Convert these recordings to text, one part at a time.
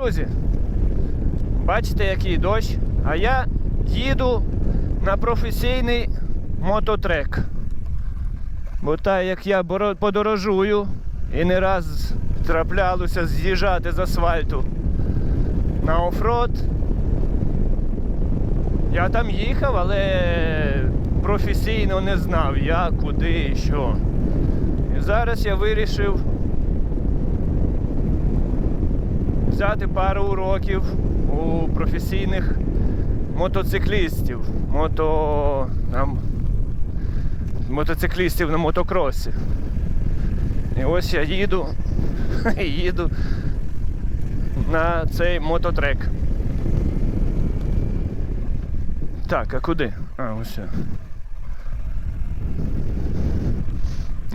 Друзі, бачите, який дощ, а я їду на професійний мототрек. Бо так як я подорожую і не раз траплялося з'їжджати з асфальту на оффроад. Я там їхав, але професійно не знав як, куди і що. І зараз я вирішив взяти пару уроків у професійних мотоциклістів, мото... нам... мотоциклістів на мотокросі. І ось я їду, їду на цей мототрек. Так, а куди? А, ось.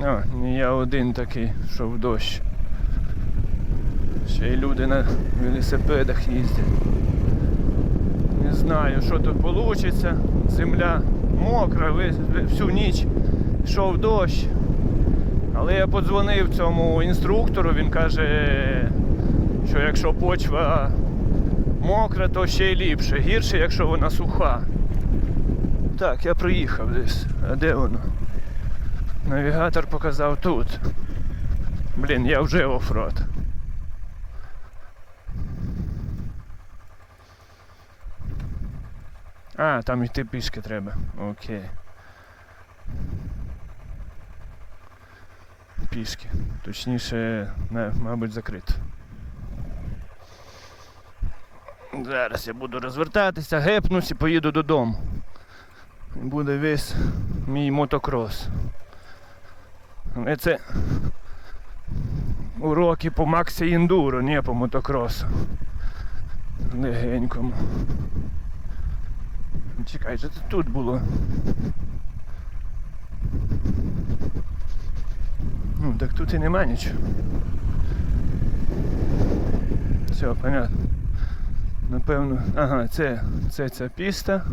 А, я один такий, що в дощ. Ще й люди на велосипедах їздять. Не знаю, що тут вийде. Земля мокра, всю ніч йшов дощ. Але я подзвонив цьому інструктору, він каже, що якщо почва мокра, то ще й ліпше. Гірше, якщо вона суха. Так, я приїхав десь. А де воно? Навігатор показав тут. Блін, я вже оффроад. А, там йти пішки треба. Окей. Пішки. Точніше, не, мабуть, закрито. Зараз я буду розвертатися, гепнусь і поїду додому. Буде весь мій мотокрос. Це уроки по Максі Індуро, не по мотокросу. Легенькому. Чекай, це тут було? Ну, так тут і нема нічого. Все, понятно. Напевно. Ага, це, це ця піста.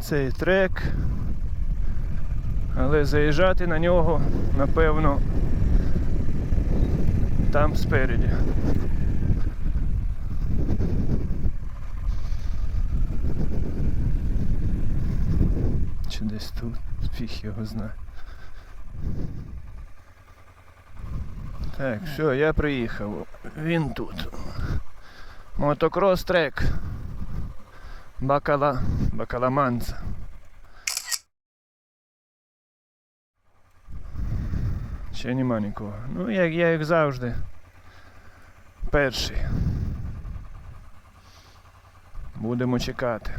Цей трек. Але заїжджати на нього, напевно, там спереді. Чи десь тут, фіг його знає. Так, все, я приїхав. Він тут. Мотокрос трек. Бакала. Бакаламанца. Ще нема нікого. Ну, як я як завжди. Перший. Будемо чекати.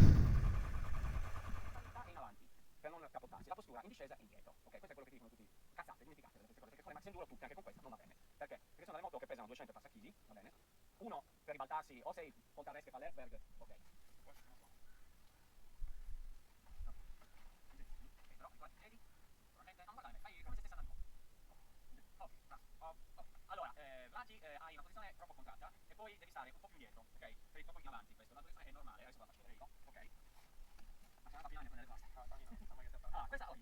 no, 200 passa chili, va bene. Uno per ribaltarsi, o sei conta res che fa l'Herberg, ok. Allora, eh, eh, hai una posizione troppo contratta e poi devi stare un po' più indietro, ok? Per troppo in avanti questo, la posizione è normale, adesso vado a scegliere io, ok? Ma c'è una papillana con le. Ah, ah questa, oh,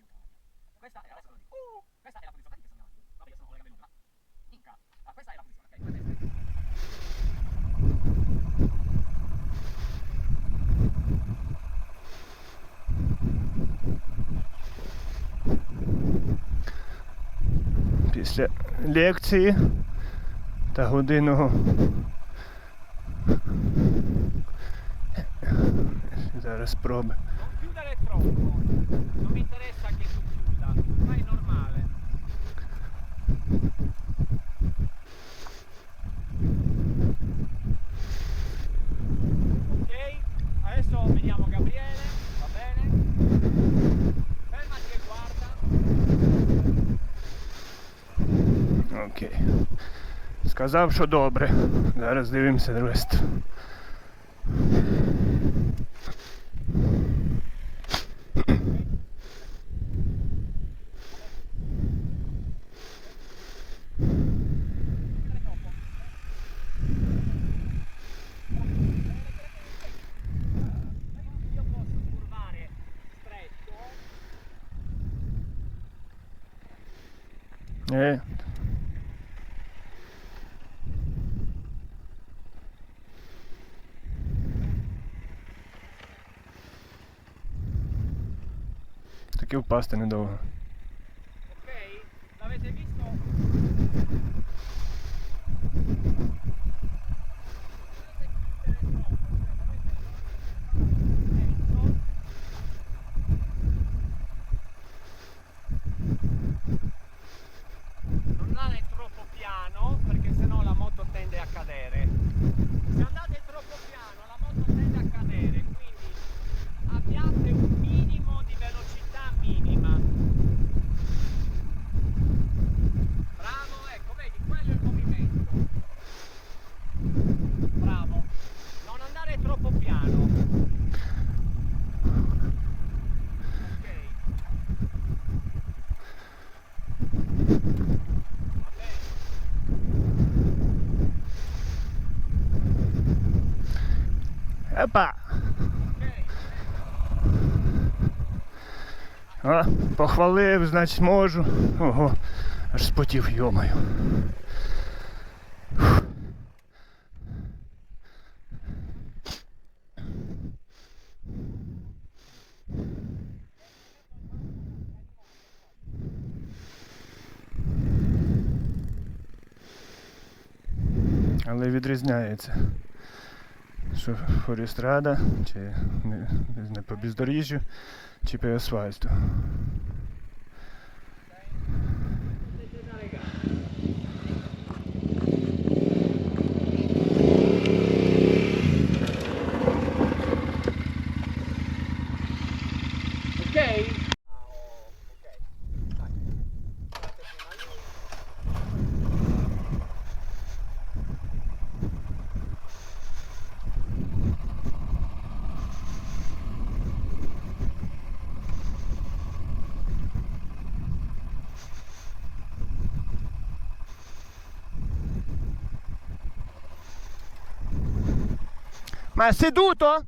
questa è, adesso lo dico, uh, questa è la posizione, che sono, vabbè io sono collega venuta, minca, ah, questa è la posizione. Після лекції та годинного. Зараз спроби. Non chiudere troppo, non mi interessa che tu chiuda, fai normale. Ok, adesso vediamo Gabriele, va bene? Окей. Сказав, що добре. Зараз дивимося рест. тільки впасти недовго. Ok? L'avete visto? Non похвалив, значить можу. Ого, аж спотів, йомаю. Але відрізняється, що форістрада, чи не, не по бездоріжжю, чи по асфальту. Ma è seduto?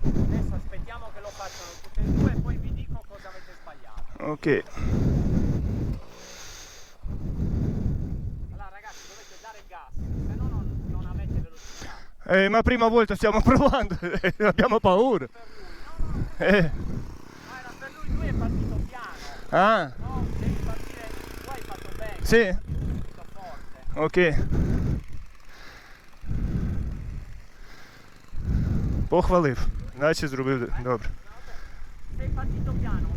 Adesso aspettiamo che lo facciano tutte e due e poi vi dico cosa avete sbagliato. Окей. Allora ragazzi dovete dare gas, se no non, non avete velocità. Eh, ma prima volta stiamo provando, abbiamo paura. Per lui, no, no, Eh, no, era per lui, lui è partito piano. а, No, devi partire, tu hai fatto bene, sì, tutto forte. окей. Похвалив, наче зробив добре. Sei partito piano,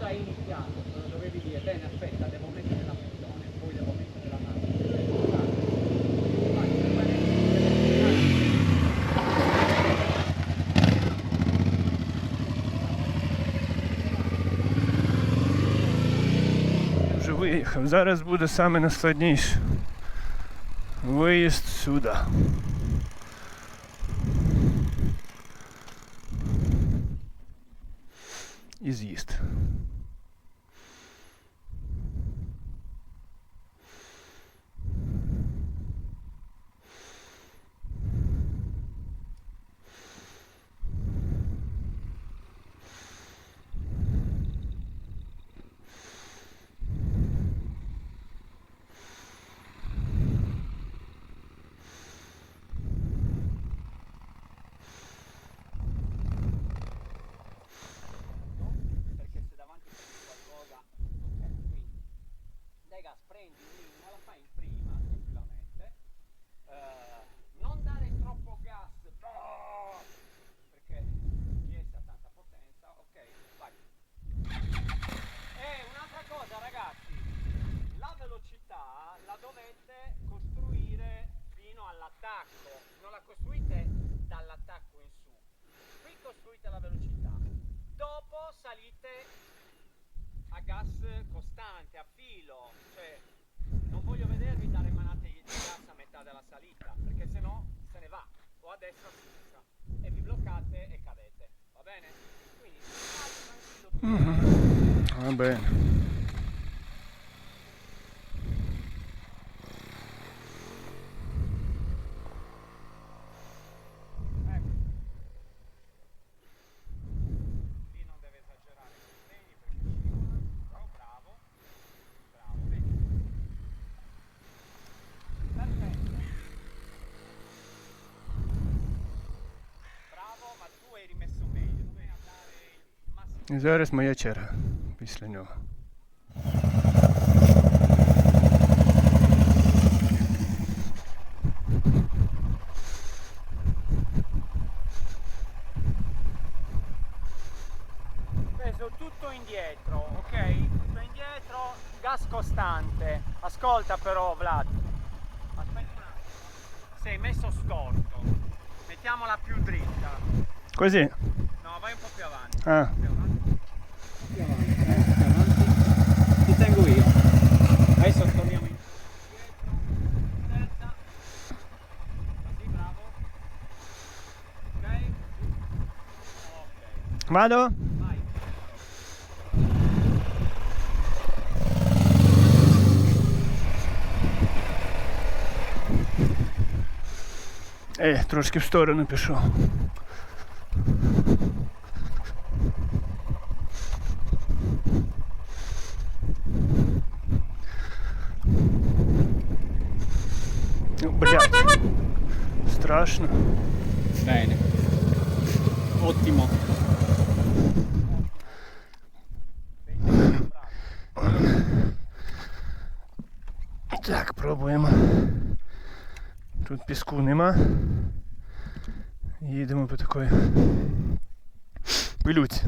quando hai iniziato eh, dovevi dire bene aspetta devo mettere la pressione poi devo mettere la Вже виїхав. Зараз буде саме найскладніше. Виїзд сюди. І з'їзд. Prendi linea la fai prima tranquillamente. Eh, non dare troppo gas oh, perché riesce a tanta potenza ok vai. E un'altra cosa ragazzi la velocità la dovete costruire fino all'attacco non la costruite dall'attacco in su. Qui costruite la velocità. Dopo salite a gas costante, a filo, cioè non voglio vedervi dare manate di gas a metà della salita, perché sennò se ne va, o a destra o a sinistra, e vi bloccate e cadete, va bene? Quindi tranquillo. Va bene. Ecco. Lì non deve esagerare con i freni perché scivola. Oh, bravo. Bravo, vedi. Perfetto. Bravo, ma tu hai rimesso meglio. Dovevi andare il massimo. І зараз моя черга після нього. Peso tutto indietro, ok? Tutto indietro, gas costante. Ascolta però Vlad. Aspetta un attimo. Sei messo storto. Mettiamola più dritta. Così. No, vai un po' più avanti. А, Più avanti. Più avanti, eh, più avanti. Ti tengo io. Adesso torniamo in dietro. Terza. Così, bravo. Ok? Ok. Vado? Vai. Е, трошки в сторону пішов. Страшно. Bene. Ottimo. Так, пробуємо. Тут піску нема. Їдемо по такої пилюці.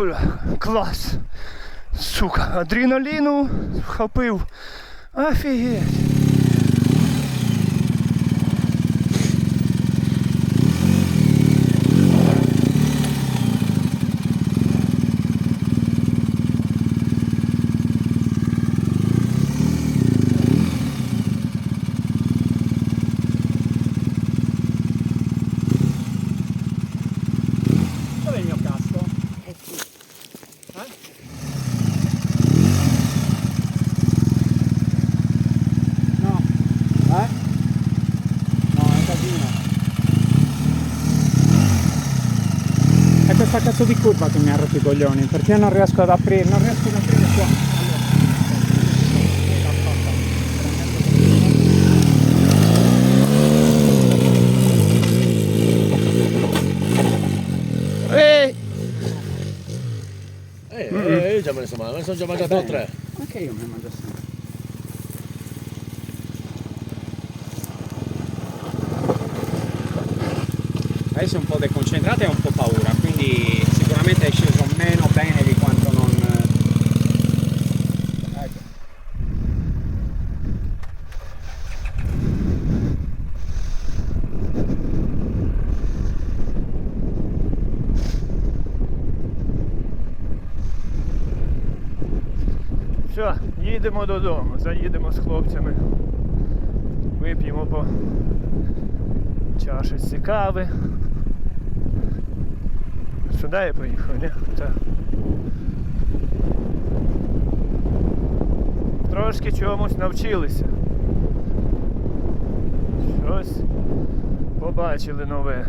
Бля, клас. Сука, адреналіну вхопив. Офігеть. Cazzo di curva che mi ha rotto i coglioni, perché non riesco ad aprire, non riesco ad aprire qua. Ей! Eh, eh, io già me ne sono, me ne sono già mangiato tre. Anche io mi mangio sempre. Adesso è un po' deconcentrato e ho un po' paura, quindi sicuramente è sceso meno bene di quanto non... Ecco. Все, їдемо додому, заїдемо з хлопцями. Вип'ємо по чашечці кави. Сюди я поїхав, ні? Так. Трошки чомусь навчилися. Щось побачили нове.